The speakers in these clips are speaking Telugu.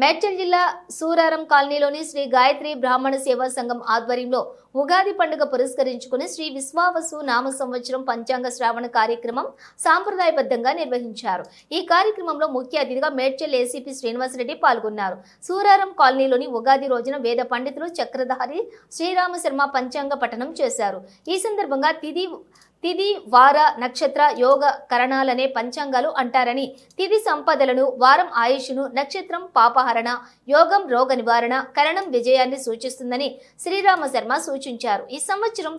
మేడ్చల్ జిల్లా సూరారం కాలనీలోని శ్రీ గాయత్రి బ్రాహ్మణ సేవా సంఘం ఆధ్వర్యంలో ఉగాది పండుగ పురస్కరించుకుని శ్రీ విశ్వావసు నామ సంవత్సరం పంచాంగ శ్రావణ కార్యక్రమం సాంప్రదాయబద్ధంగా నిర్వహించారు. ఈ కార్యక్రమంలో ముఖ్య అతిథిగా మేడ్చల్ ఏసీపీ శ్రీనివాసరెడ్డి పాల్గొన్నారు. సూరారం కాలనీలోని ఉగాది రోజున వేద పండితులు చక్రధారి శ్రీరామ శర్మ పంచాంగ పఠనం చేశారు. ఈ సందర్భంగా తిది తిది వార నక్షత్ర యోగ కరణాలనే పంచాంగాలు అంటారని తిది సంపదలను వారం ఆయుష్ను నక్షత్రం పాపహరణ యోగం రోగ నివారణ కరణం విజయాన్ని సూచిస్తుందని శ్రీరామ శర్మ సూచించారు. ఈ సంవత్సరం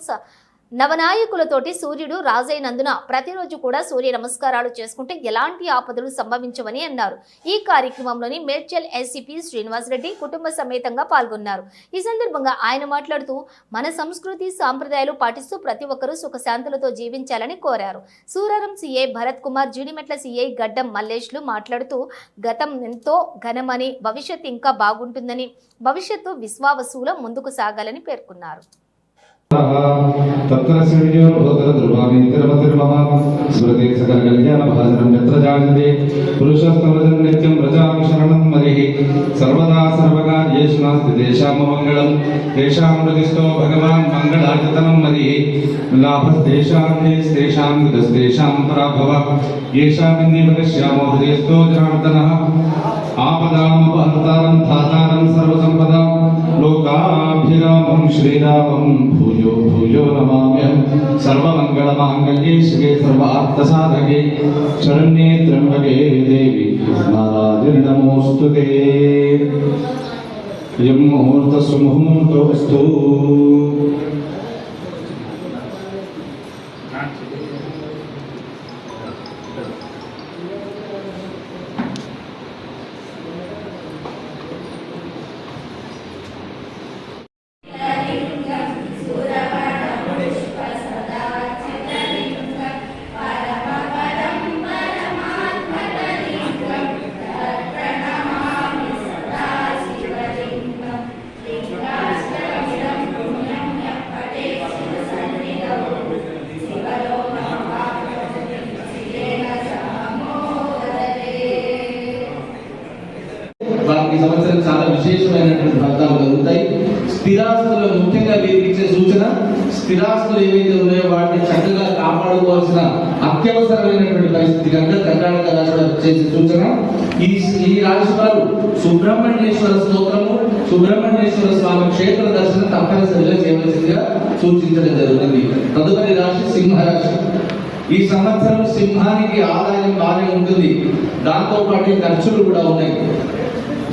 నవనాయకులతోటి సూర్యుడు రాజైనందున ప్రతిరోజు కూడా సూర్య నమస్కారాలు చేసుకుంటే ఎలాంటి ఆపదలు సంభవించవని అన్నారు. ఈ కార్యక్రమంలోని మేడ్చల్ ఎస్సీపీ శ్రీనివాసరెడ్డి కుటుంబ సమేతంగా పాల్గొన్నారు. ఈ సందర్భంగా ఆయన మాట్లాడుతూ మన సంస్కృతి సాంప్రదాయాలు పాటిస్తూ ప్రతి ఒక్కరూ సుఖశాంతులతో జీవించాలని కోరారు. సూరారం సీఐ భరత్ కుమార్ జీడిమెట్ల సీఐ గడ్డం మల్లేష్లు మాట్లాడుతూ గతం ఎంతో ఘనమని భవిష్యత్ ఇంకా బాగుంటుందని భవిష్యత్తు విశ్వావసుల ముందుకు సాగాలని పేర్కొన్నారు. तत्र श्रेण्यो भोतर ध्रुवामि तिरुपतिर्महान् स्मृते सकल कल्याणभाजनं यत्र जायन्ते पुरुषस्तमजं नित्यं व्रजां शरणं मरिः सर्वदा सर्वकार्येषु नास्ति तेषां मङ्गलं तेषां हृदिस्थो भगवान् मङ्गलायतनं मरिः लाभस्तेषां तेस्तेषां कृतस्तेषां पराभव येषामिन्निव पश्यामो हृदयस्थो जनार्दनः आपदां श्रीरामं भूयो भूयो नमाम्यहं सर्वमङ्गलमाङ्गल्ये शिवे सर्वार्थसाधके शरण्ये त्र्यम्बके देवी नारायण नमोऽस्तु ते यं मुहूर्तस्व मुहूर्तोऽस्तु స్థిరాస్తులు ఏవైతే ఉన్నాయో వాటిని చక్కగా కాపాడుకోవాల్సిన అత్యవసరమైనటువంటి పరిస్థితి కనుక కర్ణాటక రాష్ట్ర చేసే సూచన. ఈ ఈ రాశి వారు సుబ్రహ్మణ్యేశ్వర స్తోత్రము సుబ్రహ్మణ్యేశ్వర స్వామి క్షేత్ర దర్శనం తప్పనిసరిగా చేయవలసిందిగా సూచించడం జరుగుతుంది. తదుపరి రాశి సింహరాశి. ఈ సంవత్సరం సింహానికి ఆదాయం బాగానే ఉంటుంది. దాంతో పాటు ఖర్చులు కూడా ఉన్నాయి.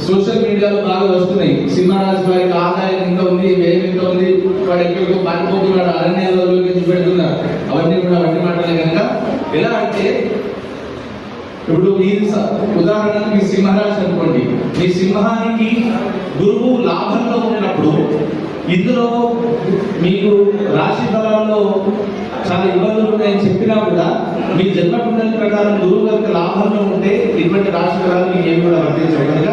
సోషల్ మీడియాలో బాగా వస్తున్నాయి. సింహరాజు వారికి ఆదాయం ఇంత ఉంది వ్యయం ఇంత ఉంది వాడు ఎక్కడికో పారిపోతున్నాడు అరణ్యాలలోకి పెడుతున్నారు అవన్నీ కూడా వంటి మాటలే కనుక ఎలా అంటే ఇప్పుడు మీరు ఉదాహరణకు మీ సింహరాజు అనుకోండి. మీ సింహానికి గురువు లాభంలో ఉన్నప్పుడు ఇందులో మీకు రాశి ఫలాల్లో చాలా ఇబ్బందులు ఉన్నాయని చెప్పినా కూడా మీ జన్మ కుండలి ప్రకారం గురువు యొక్క లాభంలో ఉంటే ఇటువంటి రాశి ఫలాలు మీకు ఏమి కూడా వర్తించవు కనుక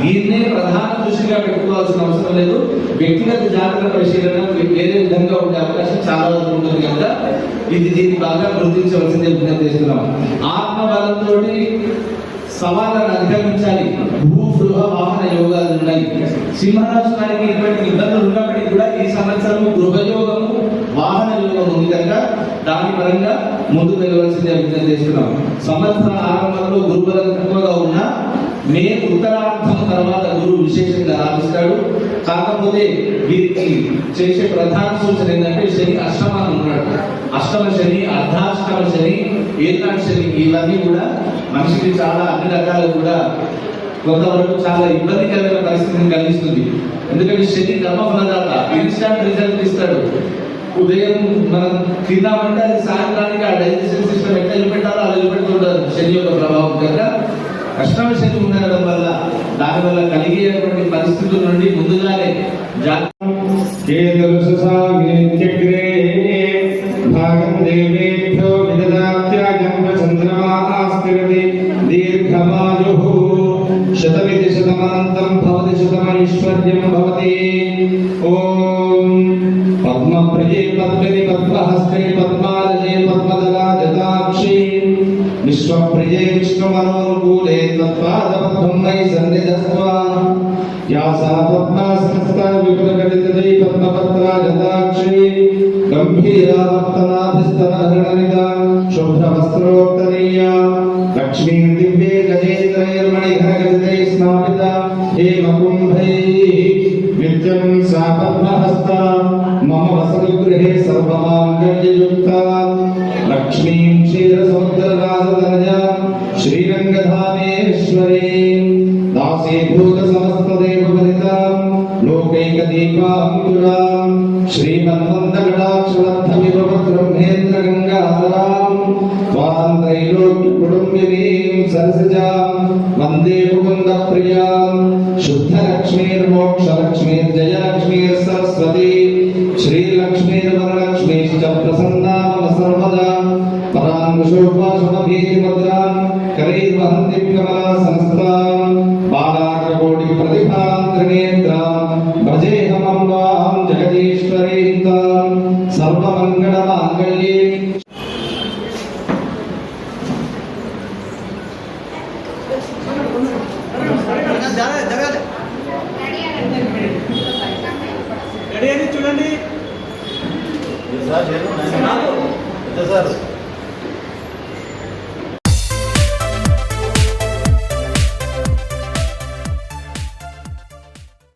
దీన్నే ప్రధాన దృష్టిగా పెట్టుకోవాల్సిన అవసరం లేదు. వ్యక్తిగత జాగ్రత్త పరిశీలన వేరే విధంగా ఉండే అవకాశం చాలా వరకు ఉంటుంది కనుక ఇది దీన్ని బాగా గుర్తించవలసిందే విజ్ఞప్తి చేస్తున్నాం ఆత్మబలంతో సవాళ్ళను అధిగమించాలి. భూ గృహ వాహన యోగాలు ఉన్నాయి. సింహరాశి వారికి ఇటువంటి ఇబ్బందులు ఉన్నప్పటికీ కూడా ఈ సంవత్సరం గృహయోగము వాహన యోగం ఉంది కనుక దాని పరంగా ముందుకు వెళ్ళవలసిందే విజ్ఞప్తి చేస్తున్నాం సంవత్సర ఆరంభంలో గురుబలం తక్కువగా ఉన్నా మే ఉత్తరార్థం తర్వాత గురువు విశేషంగా రాణిస్తాడు. కాకపోతే వీరికి చేసే ప్రధాన సూచన ఏంటంటే శని అష్టమాన్ని ఉన్నాడు. అష్టమ శని అర్ధాష్టమ శని ఏనాడు శని ఇవన్నీ కూడా మనిషికి చాలా అన్ని రకాలు కూడా కొంతవరకు చాలా ఇబ్బందికరమైన పరిస్థితిని కలిగిస్తుంది. ఎందుకంటే శని కర్మఫలదాత ఇన్స్టాంట్ రిజల్ట్ ఇస్తాడు. ఉదయం మనం తిన్నామంటే అది సాయంత్రానికి ఆ డైజెషన్ సిస్టమ్ ఎట్లా నిలబెట్టాలో అలా నిలబెడుతుంటారు. శని యొక్క ప్రభావం కనుక అష్టమ శని ఉండడం వల్ల దానివల్ల కలిగేటువంటి పరిస్థితుల నుండి ముందుగానే శతమితి శతమాంతం భవతి శతమైశ్వర్యం భవతి ఓం పద్మప్రియే పద్మిని పద్మహస్తే పద్మాలయే పద్మదలాజతాక్షి విశ్వప్రియే ब्रह्मै सन्निधत्वा या सा पद्मा संस्था विप्रकटितदै पद्मपत्रा जताक्षी गम्भीरा वर्तनाभिस्तनहरणनिदा शुभ्रवस्त्रोक्तनीया लक्ष्मीति श्रीरङ्गधामेश्वरीं दासीभूतसमस्तदेवपरितां लोकैकदीपाङ्कुरां श्रीमन्मन्दकटाक्षलब्धमिव ब्रह्मेन्द्रगङ्गाधरां त्वां त्रैलोक्यकुटुम्बिनीं सरसिजां वन्दे मुकुन्दप्रियां शुद्धलक्ष्मीर्मोक्षलक्ष्मीर्जयलक्ष्मीर्सरस्वती श्रीलक्ष्मीर्वरलक्ष्मीश्च प्रसन्ना मम सर्वदा पराङ्कुशोपाशमभीतिमुद्रां करैर्वहन्ति कमला संस्थां बालाग्रकोटिप्रतिभां భజేహమంగాం జగదీశ్వరీందాం సర్వమంగళ మాంగళ్యే చూడండి. Sir sir.